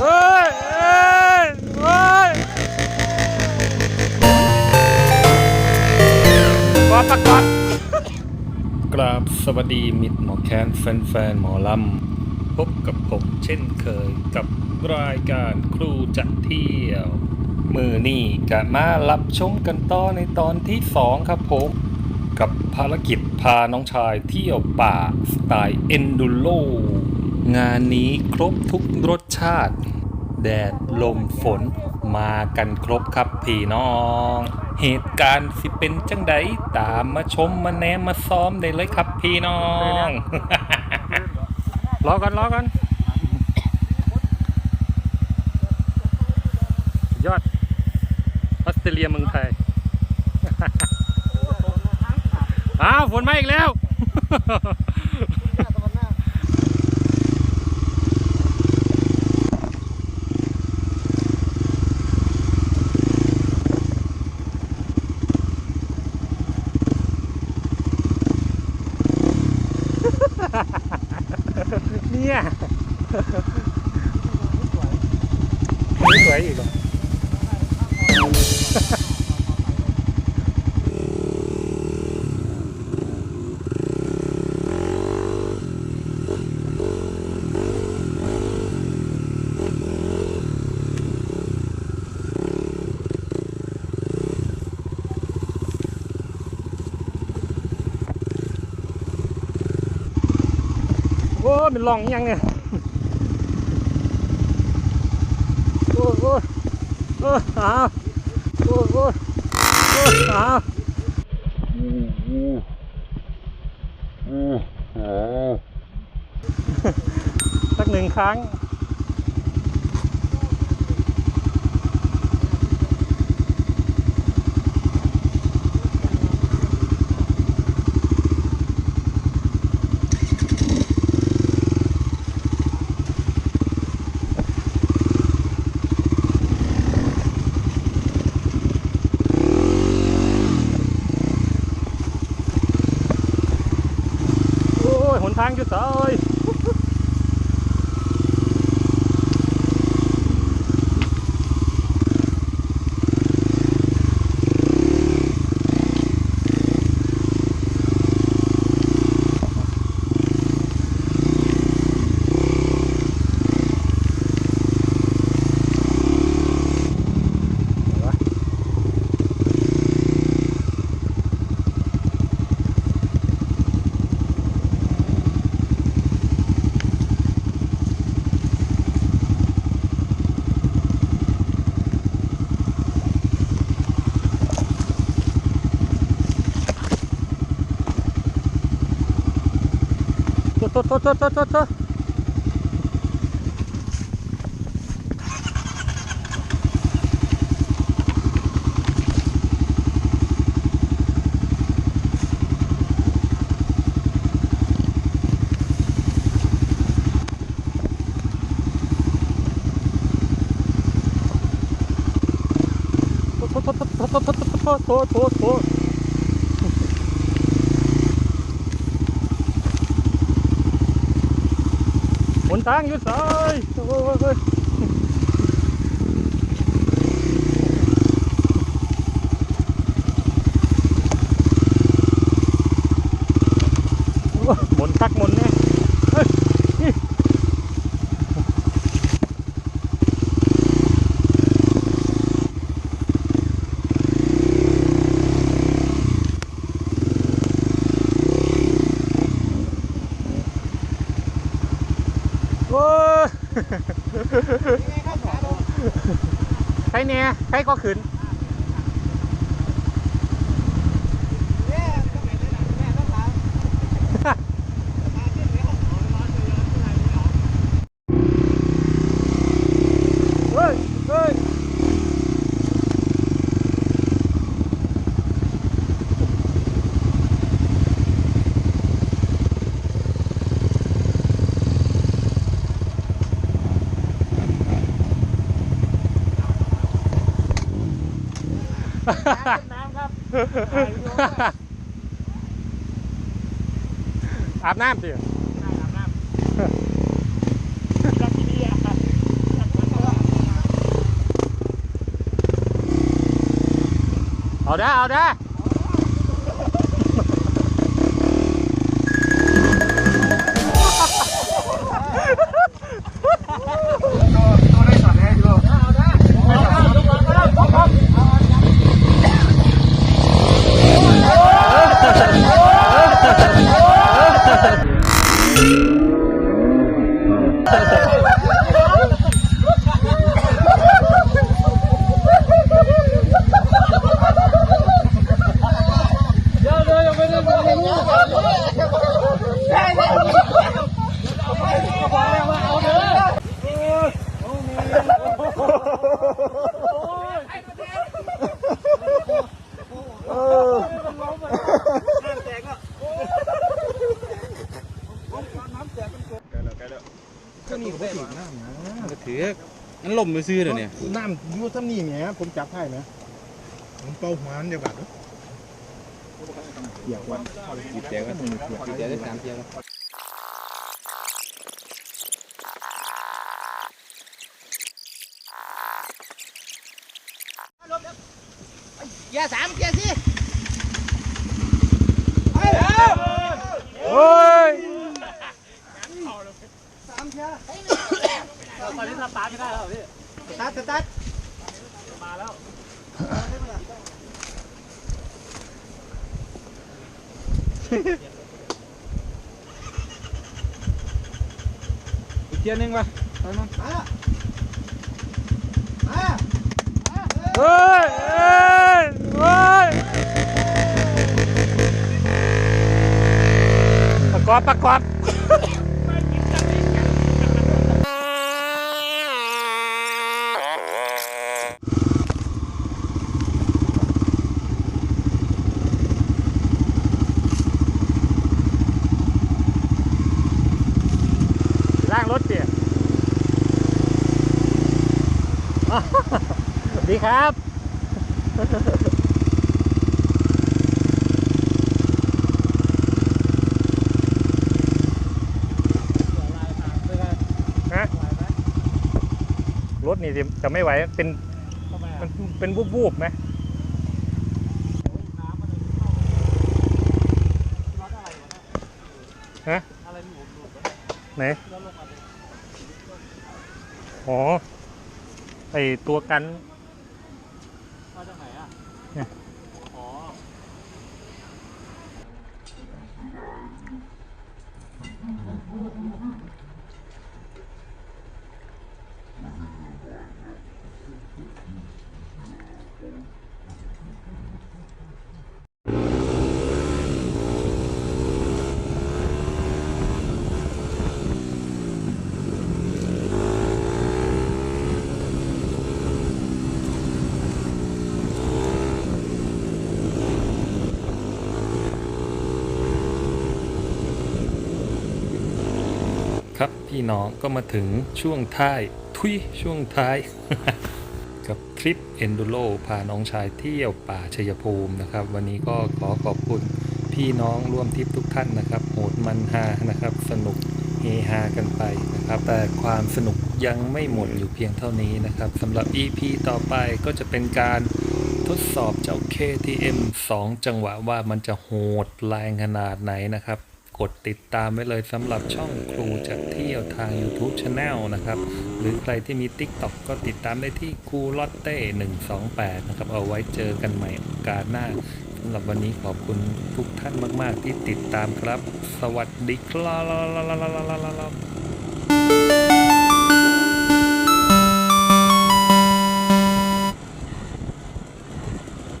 เฮ้ยเฮ้ยเฮ้ยกอประกอดกราบสวัสดีมิตรหมอแคนแฟนๆหมอลำพบกับผมเช่นเคยกับรายการครูจะเที่ยว มือนี่กะมารับชมกันต่อในตอนที่สองครับผมกับภารกิจพาน้องชายเที่ยวป่าสไตล์เอนดูโ o งานนี้ครบทุกรสชาติ แดดลมฝนมากันครบครับพี่น้อง เหตุการณ์สิเป็นจังใดตามมาชมมาแนมมาซ้อมได้เลยครับพี่น้องรอกันรอกันยอดออสเตรเลียเมืองไทยอ้าวฝนมาอีกแล้ว เนี่ย ไม่สวยอีกเหรอ เป็นร่องยังเนี่ยโอ้โหโอ้หาโอ้โหโอ้หาอืออืออือสักหนึ่งครั้ง danke cho ษโทษโทษโทษโทษโทษโทษโทษโทษโทษโทษโทษโทษโทษ หน ทางอยู่ซ้ายโอ้ยโอ้ยโอ้ยโอ้ยหมุนคักหมุนเนี่ยเฮ้ยนี่โอ้ย ใครเนี่ยใครก็ขืน อาบน้ำสิอาบน้ำเอาได้เอาได้ มันล่มไปซื้อเดี๋ยวนี้น้ำอยู่ซ้ำนี่แหมผมจับให้ไหมผมเป่าหัวมันจะบาดเปียกวันจีบแจกก็จีบแจกได้สามเที่ยวแล้วอย่าสามเกียร์สิ โอ้ย สตาร์ทสตาร์ทอีกเที่ยวหนึงวะไปมั้งมาเฮ้ยเฮ้ยเฮ้ยประกอบประกอบล่างรถเตี๋ย สวัส ดีครับ ฮะ รถนี่สิจะไม่ไหว เป็น มันเป็นวูบๆไหมฮะไหน อ๋อ ไอตัวกัน มาจากไหนอะ เนี่ย อ๋อ ครับ พี่น้องก็มาถึงช่วงท้าย ทุยช่วงท้าย กับทริปเอนดูโ o พาน้องชายเที่ยวป่าชัยภูมินะครับ วันนี้ก็ขอขอบคุณพี่น้องร่วมทริปทุกท่านนะครับโหดมันฮานะครับ สนุกเฮฮากันไปนะครับ แต่ความสนุกยังไม่หมดอยู่เพียงเท่านี้นะครับสำหรับ EP ต่อไปก็จะเป็นการทดสอบเจ้า KTM 2 จังหวะว่ามันจะโหดแรงขนาดไหนนะครับ กดติดตามไว้เลยสำหรับช่องครูจากเที่ยวทาง YouTube Channel นะครับ หรือใครที่มี TikTok ก็ติดตามได้ที่ครูลอตเต้128 นะครับ เอาไว้เจอกันใหม่โอกาสหน้าสำหรับวันนี้ขอบคุณทุกท่านมาก ๆ ที่ติดตามครับ สวัสดีครับ